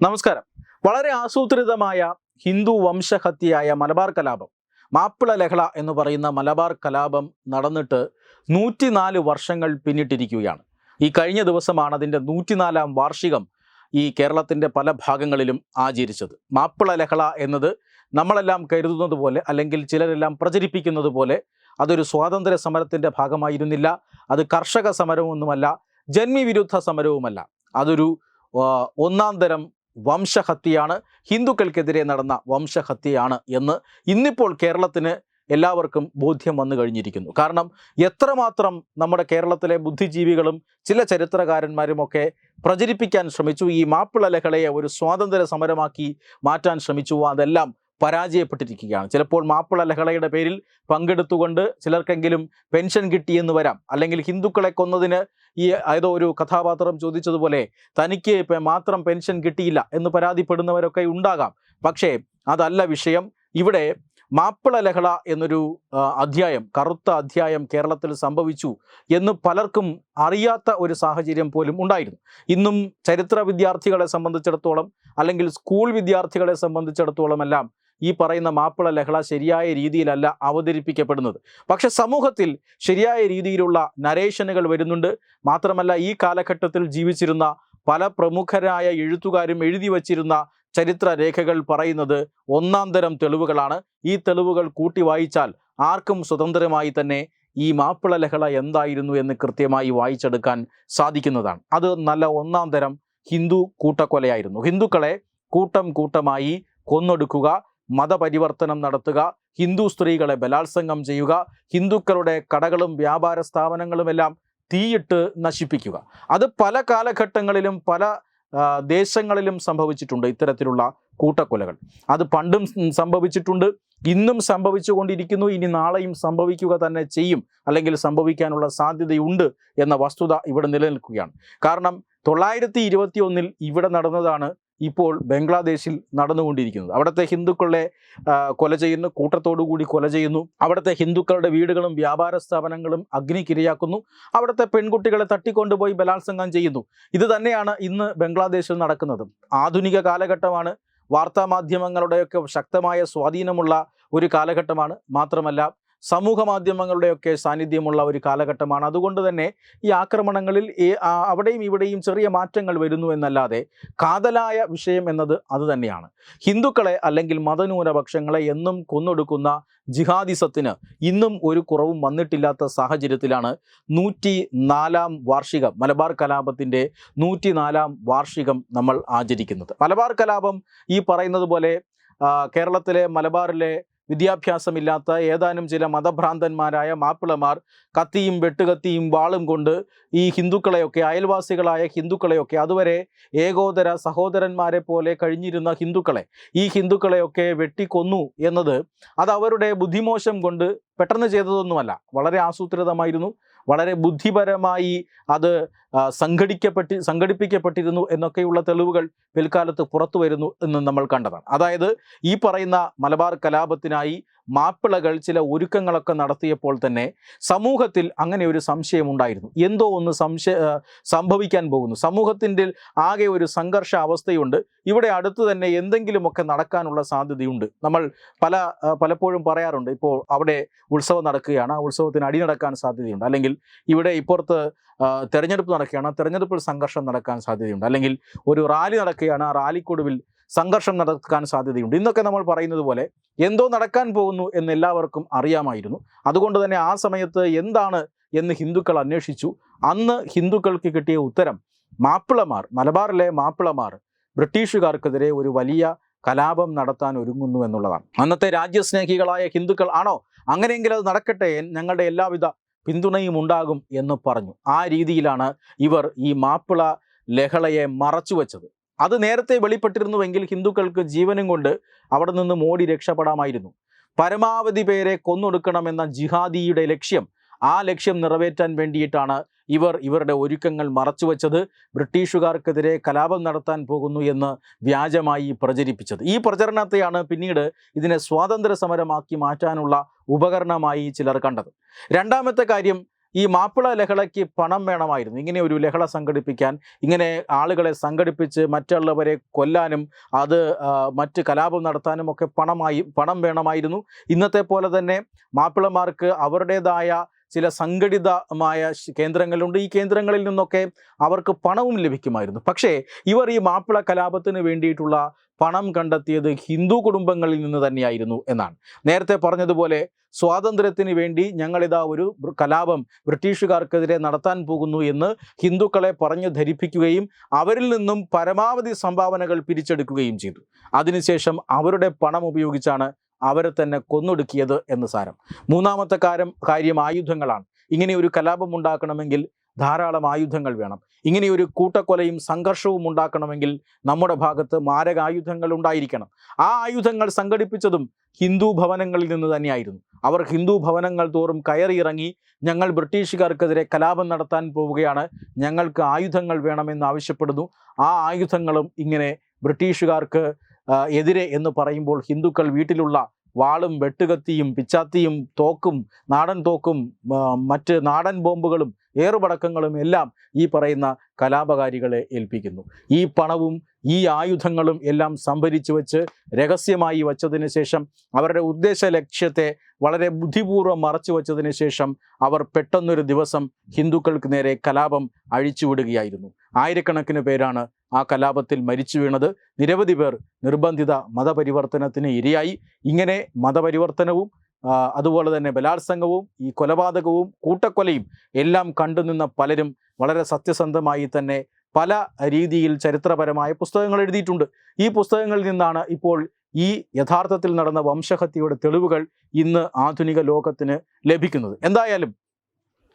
നമസ്കാരം. വളരെ ആസൂത്രിതമായ ഹിന്ദു വംശഹത്യയായ മലബാർ കലാപം മാപ്പിള ലഹള എന്ന് പറയുന്ന മലബാർ കലാപം നടന്നിട്ട് നൂറ്റിനാല് വർഷങ്ങൾ പിന്നിട്ടിരിക്കുകയാണ്. ഈ കഴിഞ്ഞ ദിവസമാണ് അതിന്റെ നൂറ്റിനാലാം വാർഷികം ഈ കേരളത്തിന്റെ പല ഭാഗങ്ങളിലും ആചരിച്ചത്. മാപ്പിള ലഹള എന്നത് നമ്മളെല്ലാം കരുതുന്നത് പോലെ അല്ലെങ്കിൽ ചിലരെല്ലാം പ്രചരിപ്പിക്കുന്നത് പോലെ അതൊരു സ്വാതന്ത്ര്യ സമരത്തിന്റെ ഭാഗമായിരുന്നില്ല അത് കർഷക സമരമൊന്നുമല്ല ജന്മിവിരുദ്ധ സമരവുമല്ല. അതൊരു ഒന്നാം തരം വംശഹത്യയാണ്. ഹിന്ദുക്കൾക്കെതിരെ നടന്ന വംശഹത്യയാണ് എന്ന് ഇന്നിപ്പോൾ കേരളത്തിന് എല്ലാവർക്കും ബോധ്യം വന്നു കഴിഞ്ഞിരിക്കുന്നു. കാരണം എത്രമാത്രം നമ്മുടെ കേരളത്തിലെ ബുദ്ധിജീവികളും ചില ചരിത്രകാരന്മാരുമൊക്കെ പ്രചരിപ്പിക്കാൻ ശ്രമിച്ചു ഈ മാപ്പിള ലഹളയെ ഒരു സ്വാതന്ത്ര്യ സമരമാക്കി മാറ്റാൻ ശ്രമിച്ചു അതെല്ലാം പരാജയപ്പെട്ടിരിക്കുകയാണ്. ചിലപ്പോൾ മാപ്പിള ലഹളയുടെ പേരിൽ പങ്കെടുത്തുകൊണ്ട് ചിലർക്കെങ്കിലും പെൻഷൻ കിട്ടിയെന്ന് വരാം. അല്ലെങ്കിൽ ഹിന്ദുക്കളെ കൊന്നതിന് ഈ ഏതോ ഒരു കഥാപാത്രം ചോദിച്ചതുപോലെ തനിക്ക് മാത്രം പെൻഷൻ കിട്ടിയില്ല എന്ന് പരാതിപ്പെടുന്നവരൊക്കെ ഉണ്ടാകാം. പക്ഷേ അതല്ല വിഷയം. ഇവിടെ മാപ്പിള ലഹള എന്നൊരു അധ്യായം കറുത്ത അധ്യായം കേരളത്തിൽ സംഭവിച്ചു എന്ന് പലർക്കും അറിയാത്ത ഒരു സാഹചര്യം പോലും ഉണ്ടായിരുന്നു. ഇന്നും ചരിത്ര വിദ്യാർത്ഥികളെ സംബന്ധിച്ചിടത്തോളം അല്ലെങ്കിൽ സ്കൂൾ വിദ്യാർത്ഥികളെ സംബന്ധിച്ചിടത്തോളം എല്ലാം ഈ പറയുന്ന മാപ്പിള ലഹള ശരിയായ രീതിയിലല്ല അവതരിപ്പിക്കപ്പെടുന്നത്. പക്ഷെ സമൂഹത്തിൽ ശരിയായ രീതിയിലുള്ള നരേഷനുകൾ വരുന്നുണ്ട്. മാത്രമല്ല ഈ കാലഘട്ടത്തിൽ ജീവിച്ചിരുന്ന പല പ്രമുഖരായ എഴുത്തുകാരും എഴുതി വച്ചിരുന്ന ചരിത്ര രേഖകൾ പറയുന്നത് ഒന്നാം തരം തെളിവുകളാണ്. ഈ തെളിവുകൾ കൂട്ടി വായിച്ചാൽ ആർക്കും സ്വതന്ത്രമായി തന്നെ ഈ മാപ്പിള ലഹള എന്തായിരുന്നു എന്ന് കൃത്യമായി വായിച്ചെടുക്കാൻ സാധിക്കുന്നതാണ്. അത് നല്ല ഒന്നാം തരം ഹിന്ദു കൂട്ടക്കൊലയായിരുന്നു. ഹിന്ദുക്കളെ കൂട്ടം കൂട്ടമായി കൊന്നൊടുക്കുക മതപരിവർത്തനം നടത്തുക ഹിന്ദു സ്ത്രീകളെ ബലാത്സംഗം ചെയ്യുക ഹിന്ദുക്കളുടെ കടകളും വ്യാപാര സ്ഥാപനങ്ങളുമെല്ലാം തീയിട്ട് നശിപ്പിക്കുക. അത് പല കാലഘട്ടങ്ങളിലും പല ദേശങ്ങളിലും സംഭവിച്ചിട്ടുണ്ട് ഇത്തരത്തിലുള്ള കൂട്ടക്കൊലകൾ. അത് പണ്ടും സംഭവിച്ചിട്ടുണ്ട് ഇന്നും സംഭവിച്ചുകൊണ്ടിരിക്കുന്നു ഇനി നാളെയും സംഭവിക്കുക തന്നെ ചെയ്യും അല്ലെങ്കിൽ സംഭവിക്കാനുള്ള സാധ്യതയുണ്ട് എന്ന വസ്തുത ഇവിടെ നിലനിൽക്കുകയാണ്. കാരണം തൊള്ളായിരത്തി ഇരുപത്തി ഒന്നിൽ ഇവിടെ നടന്നതാണ് ഇപ്പോൾ ബംഗ്ലാദേശിൽ നടന്നുകൊണ്ടിരിക്കുന്നത്. അവിടുത്തെ ഹിന്ദുക്കളെ കൊല ചെയ്യുന്നു കൂട്ടത്തോടുകൂടി കൊല ചെയ്യുന്നു. അവിടുത്തെ ഹിന്ദുക്കളുടെ വീടുകളും വ്യാപാര സ്ഥാപനങ്ങളും അഗ്നിക്കിരയാക്കുന്നു അവിടുത്തെ പെൺകുട്ടികളെ തട്ടിക്കൊണ്ടുപോയി ബലാത്സംഗം ചെയ്യുന്നു. ഇത് തന്നെയാണ് ഇന്ന് ബംഗ്ലാദേശിൽ നടക്കുന്നത്. ആധുനിക കാലഘട്ടമാണ്. വാർത്താ മാധ്യമങ്ങളുടെയൊക്കെ ശക്തമായ സ്വാധീനമുള്ള ഒരു കാലഘട്ടമാണ്. മാത്രമല്ല സമൂഹ മാധ്യമങ്ങളുടെയൊക്കെ സാന്നിധ്യമുള്ള ഒരു കാലഘട്ടമാണ്. അതുകൊണ്ട് തന്നെ ഈ ആക്രമണങ്ങളിൽ അവിടെയും ഇവിടെയും ചെറിയ മാറ്റങ്ങൾ വരുന്നു എന്നല്ലാതെ കാതലായ വിഷയം എന്നത് അത് തന്നെയാണ്. ഹിന്ദുക്കളെ അല്ലെങ്കിൽ മതന്യൂനപക്ഷങ്ങളെ എന്നും കൊന്നൊടുക്കുന്ന ജിഹാദിസത്തിന് ഇന്നും ഒരു കുറവും വന്നിട്ടില്ലാത്ത സാഹചര്യത്തിലാണ് നൂറ്റി നാലാം വാർഷികം മലബാർ കലാപത്തിന്റെ നൂറ്റി നാലാം വാർഷികം നമ്മൾ ആചരിക്കുന്നത്. മലബാർ കലാപം ഈ പറയുന്നത് പോലെ കേരളത്തിലെ മലബാറിലെ വിദ്യാഭ്യാസമില്ലാത്ത ഏതാനും ചില മതഭ്രാന്തന്മാരായ മാപ്പിളമാർ കത്തിയും വെട്ടുകത്തിയും വാളും കൊണ്ട് ഈ ഹിന്ദുക്കളെയൊക്കെ അയൽവാസികളായ ഹിന്ദുക്കളെയൊക്കെ അതുവരെ ഏകോദര സഹോദരന്മാരെ പോലെ കഴിഞ്ഞിരുന്ന ഹിന്ദുക്കളെ ഈ ഹിന്ദുക്കളെയൊക്കെ വെട്ടിക്കൊന്നു എന്നത് അത് അവരുടെ ബുദ്ധിമോശം കൊണ്ട് പെട്ടെന്ന് ചെയ്തതൊന്നുമല്ല. വളരെ ആസൂത്രിതമായിരുന്നു. വളരെ ബുദ്ധിപരമായി അത് സംഘടിക്കപ്പെട്ടി സംഘടിപ്പിക്കപ്പെട്ടിരുന്നു എന്നൊക്കെയുള്ള തെളിവുകൾ പിൽക്കാലത്ത് പുറത്തു വരുന്നു എന്ന് നമ്മൾ കണ്ടതാണ്. അതായത് ഈ പറയുന്ന മലബാർ കലാപത്തിനായി മാപ്പിളകൾ ചില ഒരുക്കങ്ങളൊക്കെ നടത്തിയപ്പോൾ തന്നെ സമൂഹത്തിൽ അങ്ങനെ ഒരു സംശയം ഉണ്ടായിരുന്നു. എന്തോ ഒന്ന് സംശയ സംഭവിക്കാൻ പോകുന്നു. സമൂഹത്തിന്റെ ആകെ ഒരു സംഘർഷ അവസ്ഥയുണ്ട്. ഇവിടെ അടുത്ത് തന്നെ എന്തെങ്കിലുമൊക്കെ നടക്കാനുള്ള സാധ്യതയുണ്ട്. നമ്മൾ പല പലപ്പോഴും പറയാറുണ്ട്. ഇപ്പോൾ അവിടെ ഉത്സവം നടക്കുകയാണ്. ആ ഉത്സവത്തിന് അടി നടക്കാൻ സാധ്യതയുണ്ട്. അല്ലെങ്കിൽ ഇവിടെ ഇപ്പുറത്ത് തെരഞ്ഞെടുപ്പ് നടക്കുകയാണ്. ആ തെരഞ്ഞെടുപ്പിൽ സംഘർഷം നടക്കാൻ സാധ്യതയുണ്ട്. അല്ലെങ്കിൽ ഒരു റാലി നടക്കുകയാണ്. ആ റാലിക്കൊടുവിൽ സംഘർഷം നടക്കാൻ സാധ്യതയുണ്ട്. ഇന്നൊക്കെ നമ്മൾ പറയുന്നത് പോലെ എന്തോ നടക്കാൻ പോകുന്നു എന്ന് എല്ലാവർക്കും അറിയാമായിരുന്നു. അതുകൊണ്ട് തന്നെ ആ സമയത്ത് എന്താണ് എന്ന് ഹിന്ദുക്കൾ അന്വേഷിച്ചു. അന്ന് ഹിന്ദുക്കൾക്ക് കിട്ടിയ ഉത്തരം മാപ്പിളമാർ മലബാറിലെ മാപ്പിളമാർ ബ്രിട്ടീഷുകാർക്കെതിരെ ഒരു വലിയ കലാപം നടത്താൻ ഒരുങ്ങുന്നു എന്നുള്ളതാണ്. അന്നത്തെ രാജ്യസ്നേഹികളായ ഹിന്ദുക്കൾ ആണോ? അങ്ങനെയെങ്കിൽ അത് നടക്കട്ടെ. ഞങ്ങളുടെ എല്ലാവിധ പിന്തുണയും ഉണ്ടാകും എന്ന് പറഞ്ഞു. ആ രീതിയിലാണ് ഇവർ ഈ മാപ്പിള ലഹളയെ മറച്ചുവെച്ചത്. അത് നേരത്തെ വെളിപ്പെട്ടിരുന്നുവെങ്കിൽ ഹിന്ദുക്കൾക്ക് ജീവനും കൊണ്ട് അവിടെ നിന്ന് മോഡി രക്ഷപ്പെടാമായിരുന്നു. പരമാവധി പേരെ കൊന്നൊടുക്കണമെന്ന ജിഹാദിയുടെ ലക്ഷ്യം ആ ലക്ഷ്യം നിറവേറ്റാൻ വേണ്ടിയിട്ടാണ് ഇവർ ഇവരുടെ ഒരുക്കങ്ങൾ മറച്ചുവെച്ചത്. ബ്രിട്ടീഷുകാർക്കെതിരെ കലാപം നടത്താൻ പോകുന്നു എന്ന് വ്യാജമായി പ്രചരിപ്പിച്ചത്. ഈ പ്രചരണത്തെയാണ് പിന്നീട് ഇതിനെ സ്വാതന്ത്ര്യ സമരമാക്കി മാറ്റാനുള്ള ഉപകരണമായി ചിലർ കണ്ടത്. രണ്ടാമത്തെ കാര്യം ഈ മാപ്പിള ലഹളയ്ക്ക് പണം വേണമായിരുന്നു. ഇങ്ങനെ ഒരു ലഹള സംഘടിപ്പിക്കാൻ ഇങ്ങനെ ആളുകളെ സംഘടിപ്പിച്ച് മറ്റുള്ളവരെ കൊല്ലാനും അത് മറ്റ് കലാപം നടത്താനും ഒക്കെ പണമായി പണം വേണമായിരുന്നു. ഇന്നത്തെ പോലെ തന്നെ മാപ്പിളമാർക്ക് അവരുടേതായ ചില സംഘടിതമായ കേന്ദ്രങ്ങളുണ്ട്. ഈ കേന്ദ്രങ്ങളിൽ നിന്നൊക്കെ അവർക്ക് പണവും ലഭിക്കുമായിരുന്നു. പക്ഷേ ഇവർ ഈ മാപ്പിള കലാപത്തിന് വേണ്ടിയിട്ടുള്ള പണം കണ്ടെത്തിയത് ഹിന്ദു കുടുംബങ്ങളിൽ നിന്ന് തന്നെയായിരുന്നു എന്നാണ്. നേരത്തെ പറഞ്ഞതുപോലെ സ്വാതന്ത്ര്യത്തിന് വേണ്ടി ഞങ്ങളിതാ ഒരു കലാപം ബ്രിട്ടീഷുകാർക്കെതിരെ നടത്താൻ പോകുന്നു എന്ന് ഹിന്ദുക്കളെ പറഞ്ഞു ധരിപ്പിക്കുകയും അവരിൽ നിന്നും പരമാവധി സംഭാവനകൾ പിരിച്ചെടുക്കുകയും ചെയ്തു. അതിനുശേഷം അവരുടെ പണം ഉപയോഗിച്ചാണ് അവരെ തന്നെ കൊന്നൊടുക്കിയത് എന്ന് സാരം. മൂന്നാമത്തെ കാര്യം കാര്യം ആയുധങ്ങളാണ്. ഇങ്ങനെ ഒരു കലാപം ഉണ്ടാക്കണമെങ്കിൽ ധാരാളം ആയുധങ്ങൾ വേണം. ഇങ്ങനെ ഒരു കൂട്ടക്കൊലയും സംഘർഷവും ഉണ്ടാക്കണമെങ്കിൽ നമ്മുടെ ഭാഗത്ത് മാരകായുധങ്ങൾ ഉണ്ടായിരിക്കണം. ആ ആയുധങ്ങൾ സംഘടിപ്പിച്ചതും ഹിന്ദു ഭവനങ്ങളിൽ നിന്ന് തന്നെയായിരുന്നു. അവർ ഹിന്ദു ഭവനങ്ങൾ തോറും കയറിയിറങ്ങി ഞങ്ങൾ ബ്രിട്ടീഷുകാർക്കെതിരെ കലാപം നടത്താൻ പോവുകയാണ്. ഞങ്ങൾക്ക് ആയുധങ്ങൾ വേണമെന്ന് ആവശ്യപ്പെടുന്നു. ആ ആയുധങ്ങളും ഇങ്ങനെ ബ്രിട്ടീഷുകാർക്ക് എതിരെ എന്ന് പറയുമ്പോൾ ഹിന്ദുക്കൾ വീട്ടിലുള്ള വാളും വെട്ടുകത്തിയും പിച്ചാത്തിയും തോക്കും നാടൻ തോക്കും മറ്റ് നാടൻ ബോംബുകളും ഏറുപടക്കങ്ങളും എല്ലാം ഈ പറയുന്ന കലാപകാരികളെ ഏൽപ്പിക്കുന്നു. ഈ പണവും ഈ ആയുധങ്ങളും എല്ലാം സംഭരിച്ചു വച്ച് രഹസ്യമായി വച്ചതിന് ശേഷം അവരുടെ ഉദ്ദേശ ലക്ഷ്യത്തെ വളരെ ബുദ്ധിപൂർവം മറച്ചു വച്ചതിന് ശേഷം അവർ പെട്ടെന്നൊരു ദിവസം ഹിന്ദുക്കൾക്ക് നേരെ കലാപം അഴിച്ചുവിടുകയായിരുന്നു. ആയിരക്കണക്കിന് പേരാണ് ആ കലാപത്തിൽ മരിച്ചു വീണത്. നിരവധി പേർ നിർബന്ധിത മതപരിവർത്തനത്തിന് ഇരയായി. ഇങ്ങനെ മതപരിവർത്തനവും അതുപോലെ തന്നെ ബലാത്സംഗവും ഈ കൊലപാതകവും കൂട്ടക്കൊലയും എല്ലാം കണ്ടുനിന്ന പലരും വളരെ സത്യസന്ധമായി തന്നെ പല രീതിയിൽ ചരിത്രപരമായ പുസ്തകങ്ങൾ എഴുതിയിട്ടുണ്ട്. ഈ പുസ്തകങ്ങളിൽ നിന്നാണ് ഇപ്പോൾ ഈ യഥാർത്ഥത്തിൽ നടന്ന വംശഹത്യയുടെ തെളിവുകൾ ഇന്ന് ആധുനിക ലോകത്തിന് ലഭിക്കുന്നത്. എന്തായാലും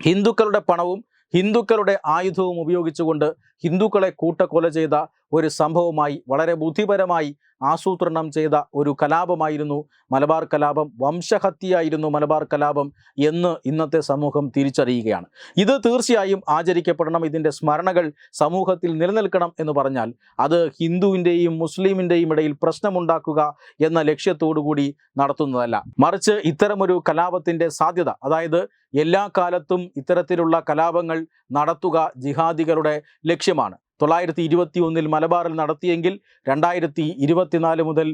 ഹിന്ദുക്കളുടെ പണവും ഹിന്ദുക്കളുടെ ആയുധവും ഉപയോഗിച്ചുകൊണ്ട് ഹിന്ദുക്കളെ കൂട്ടക്കൊല ചെയ്ത ഒരു സംഭവമായി വളരെ ബുദ്ധിപരമായി ആസൂത്രണം ചെയ്ത ഒരു കലാപമായിരുന്നു മലബാർ കലാപം വംശഹത്യയായിരുന്നു മലബാർ കലാപം എന്ന് ഇന്നത്തെ സമൂഹം തിരിച്ചറിയുകയാണ്. ഇത് തീർച്ചയായും ആചരിക്കപ്പെടണം ഇതിന്റെ സ്മരണകൾ സമൂഹത്തിൽ നിലനിൽക്കണം എന്ന് പറഞ്ഞാൽ അത് ഹിന്ദുവിന്റെയും മുസ്ലിമിന്റെയും ഇടയിൽ പ്രശ്നമുണ്ടാക്കുക എന്ന ലക്ഷ്യത്തോടു കൂടി നടത്തുന്നതല്ല. മറിച്ച് ഇത്തരമൊരു കലാപത്തിന്റെ സാധ്യത അതായത് എല്ലാ കാലത്തും ഇത്തരത്തിലുള്ള കലാപങ്ങൾ നടത്തുക ജിഹാദികളുടെ ലക്ഷ്യമാണ്. തൊള്ളായിരത്തി ഇരുപത്തി ഒന്നിൽ മലബാറിൽ നടത്തിയെങ്കിൽ രണ്ടായിരത്തി ഇരുപത്തിനാല് മുതൽ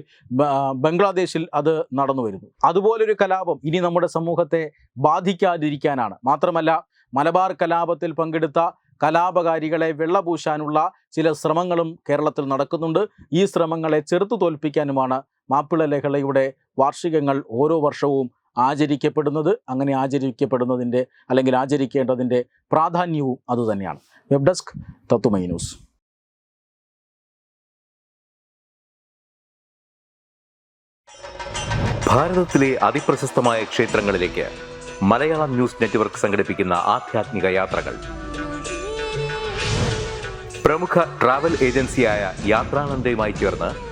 ബംഗ്ലാദേശിൽ അത് നടന്നു വരുന്നു. അതുപോലൊരു കലാപം ഇനി നമ്മുടെ സമൂഹത്തെ ബാധിക്കാതിരിക്കാനാണ്. മാത്രമല്ല മലബാർ കലാപത്തിൽ പങ്കെടുത്ത കലാപകാരികളെ വെള്ളപൂശാനുള്ള ചില ശ്രമങ്ങളും കേരളത്തിൽ നടക്കുന്നുണ്ട്. ഈ ശ്രമങ്ങളെ ചെറുത്തു തോൽപ്പിക്കാനുമാണ് മാപ്പിള ലഹളയുടെ വാർഷികങ്ങൾ ഓരോ വർഷവും ആചരിക്കപ്പെടുന്നത് അങ്ങനെ ആചരിക്കപ്പെടുന്നതിന്റെ അല്ലെങ്കിൽ ആചരിക്കേണ്ടതിന്റെ പ്രാധാന്യവും അതുതന്നെയാണ് വെബ് ഡെസ്ക് തത്വമൈ ന്യൂസ് ഭാരതത്തിലെ അതിപ്രശസ്തമായ ക്ഷേത്രങ്ങളിലേക്ക് മലയാളം ന്യൂസ് നെറ്റ്വർക്ക് യാത്രകൾ. പ്രമുഖ ട്രാവൽ ഏജൻസിയായ ചേർന്ന്